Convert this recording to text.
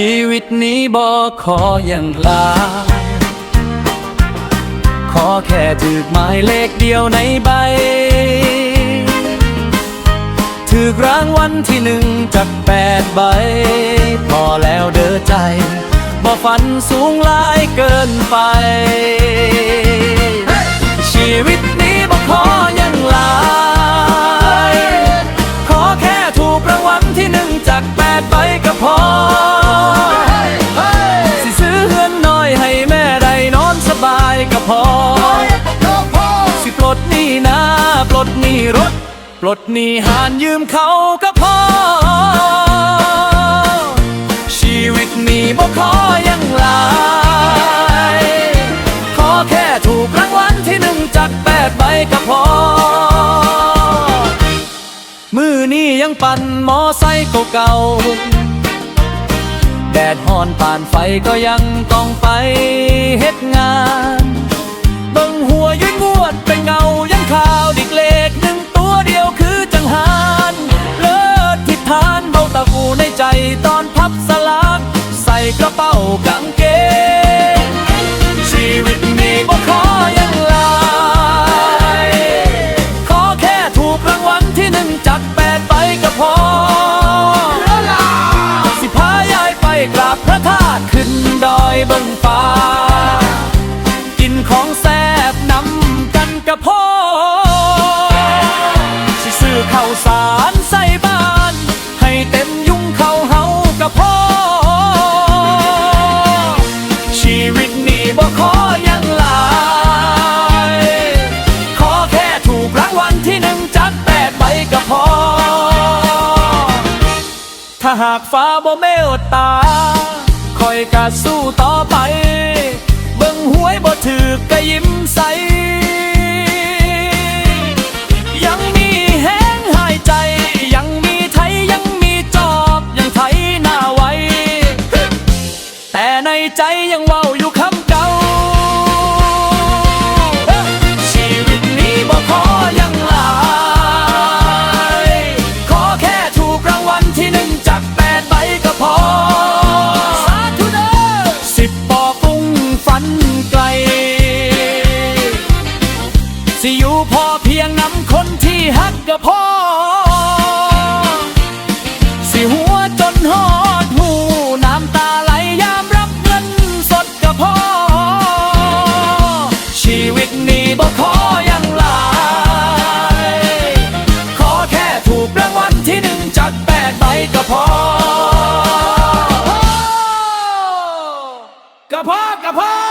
ชีวิตนี้บ่ขออย่างลา ขอแค่ถือหมายเลขเดียวในใบ ถือรางวัลที่หนึ่งจากแปดใบ พอแล้วเด้อใจ บ่ฝันสูงหลายเกินไป นี้นาปลดหนี้รถ ปลดหนี้หานยืมเขาก็พอ ชีวิตนี้บ่ขอย่างหลายขอแค่ถูกรางวัลที่หนึ่งจากแปดใบก็พอ มือนี้ยังปั่นมอไซค์เก่าแดดฮอนป่านไฟก็ยังต้องไปเฮ็ดงาน เบิ่งหัวย้อยงวดเป กระเป๋ากางเกงชีวิตนี้บ่ขออย่างหลายขอแค่ถูกรางวัลที่หนึ่งจากแปดใบก็พอ สิพายายไปกราบพระธาตุขึ้นดอยเบิ่งฟ้า กินของแซบนำกันกระพอ บ่ขออย่างหลาย ขอแค่ถูกรางวัลที่หนึ่งจัดแปดใบก็พอ ถ้าหากฟ้าบ่เมตตา คอยกะสู้ต่อไป เบิ่งหวยบ่ถือกกะยิ้มใส ยังมีแห้งหายใจ ยังมีไทยยังมีจอบ ยังไทยหน้าไว้ แต่ในใจยังเว้าอยู่คำ เพียงนำคนที่ฮักกับพ่อสิหัวจนหอดหูน้ำตาไหลยามรับเงินสดกับพ่อชีวิตนี้บ่ขออย่างหลาย ขอแค่ถูกรางวัลที่หนึ่งจัดแปดใบกับพ่อกับพ่อกับพ่อ